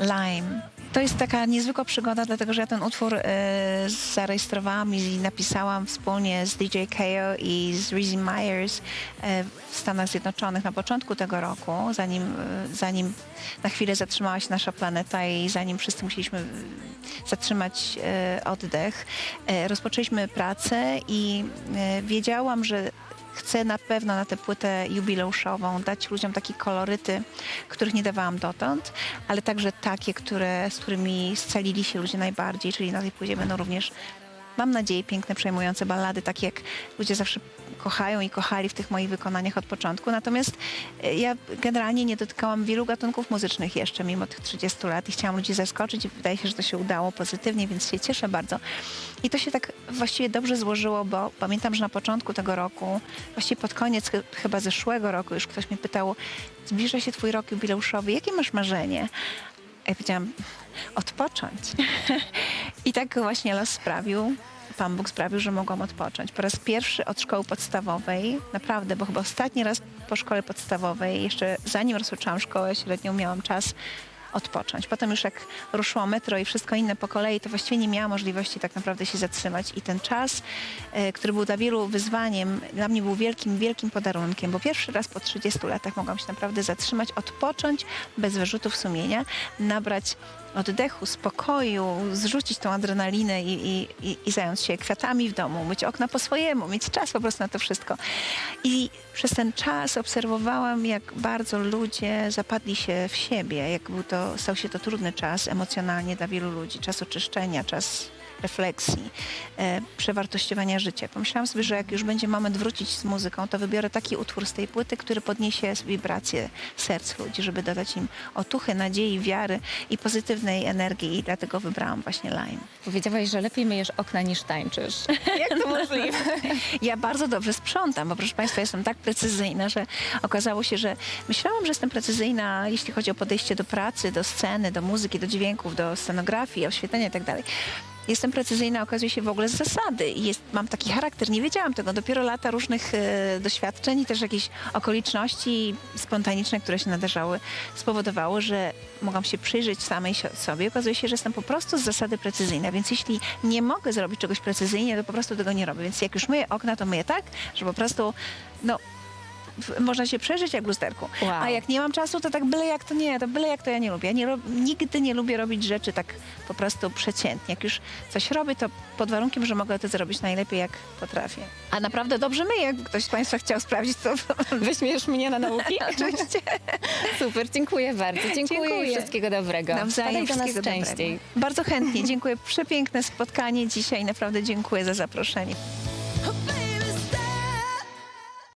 Lime. To jest taka niezwykła przygoda, dlatego że ja ten utwór e, zarejestrowałam i napisałam wspólnie z DJ KO i z Rizzy Myers e, w Stanach Zjednoczonych na początku tego roku, zanim, e, zanim na chwilę zatrzymała się nasza planeta i zanim wszyscy musieliśmy zatrzymać oddech. Rozpoczęliśmy pracę i wiedziałam, że chcę na pewno na tę płytę jubileuszową dać ludziom takie koloryty, których nie dawałam dotąd, ale także takie, które, z którymi scalili się ludzie najbardziej, czyli na tej płycie będą również, mam nadzieję, piękne, przejmujące ballady, takie jak ludzie zawsze kochają i kochali w tych moich wykonaniach od początku. Natomiast e, ja generalnie nie dotykałam wielu gatunków muzycznych jeszcze, mimo tych 30 lat i chciałam ludzi zaskoczyć i wydaje się, że to się udało pozytywnie, więc się cieszę bardzo. I to się tak właściwie dobrze złożyło, bo pamiętam, że na początku tego roku, właściwie pod koniec chy- chyba zeszłego roku już ktoś mnie pytał, zbliża się twój rok jubileuszowy, jakie masz marzenie? Ja powiedziałam, odpocząć. I tak właśnie los sprawił, Pan Bóg sprawił, że mogłam odpocząć. Po raz pierwszy od szkoły podstawowej, naprawdę, bo chyba ostatni raz po szkole podstawowej, jeszcze zanim rozpoczęłam szkołę średnią, miałam czas odpocząć. Potem już jak ruszyło metro i wszystko inne po kolei, to właściwie nie miałam możliwości tak naprawdę się zatrzymać. I ten czas, e, który był dla wielu wyzwaniem, dla mnie był wielkim, wielkim podarunkiem, bo pierwszy raz po 30 latach mogłam się naprawdę zatrzymać, odpocząć bez wyrzutów sumienia, nabrać oddechu, spokoju, zrzucić tą adrenalinę i, i, i, i zająć się kwiatami w domu, myć okna po swojemu, mieć czas po prostu na to wszystko. I przez ten czas obserwowałam, jak bardzo ludzie zapadli się w siebie, jak był to, stał się to trudny czas emocjonalnie dla wielu ludzi, czas oczyszczenia, czas refleksji, e, przewartościowania życia. Pomyślałam sobie, że jak już będzie moment wrócić z muzyką, to wybiorę taki utwór z tej płyty, który podniesie wibracje serc ludzi, żeby dodać im otuchy, nadziei, wiary i pozytywnej energii i dlatego wybrałam właśnie Lime. Powiedziałaś, że lepiej myjesz okna niż tańczysz. Jak to możliwe? Ja bardzo dobrze sprzątam, bo proszę Państwa, jestem tak precyzyjna, że okazało się, że myślałam, że jestem precyzyjna, jeśli chodzi o podejście do pracy, do sceny, do muzyki, do dźwięków, do scenografii, oświetlenia itd. Jestem precyzyjna, okazuje się w ogóle z zasady jest, mam taki charakter, nie wiedziałam tego, dopiero lata różnych e, doświadczeń i też jakieś okoliczności spontaniczne, które się nadarzały, spowodowało, że mogłam się przyjrzeć samej sobie. Okazuje się, że jestem po prostu z zasady precyzyjna, więc jeśli nie mogę zrobić czegoś precyzyjnie, to po prostu tego nie robię. Więc jak już myję okna, to myję tak, że po prostu, no, można się przeżyć jak w lusterku. Wow. A jak nie mam czasu, to tak byle jak to nie, to byle jak to ja nie lubię. Ja nie, nigdy nie lubię robić rzeczy tak po prostu przeciętnie. Jak już coś robię, to pod warunkiem, że mogę to zrobić najlepiej jak potrafię. A naprawdę dobrze myję. Jakby ktoś z Państwa chciał sprawdzić, to Weźmiesz mnie na nauki? oczywiście. Super, dziękuję bardzo. Dziękuję, Dziękuję. i wszystkiego dobrego. Nawzajem do nas dobrego. częściej. Bardzo chętnie. Dziękuję. Przepiękne spotkanie dzisiaj. Naprawdę dziękuję za zaproszenie.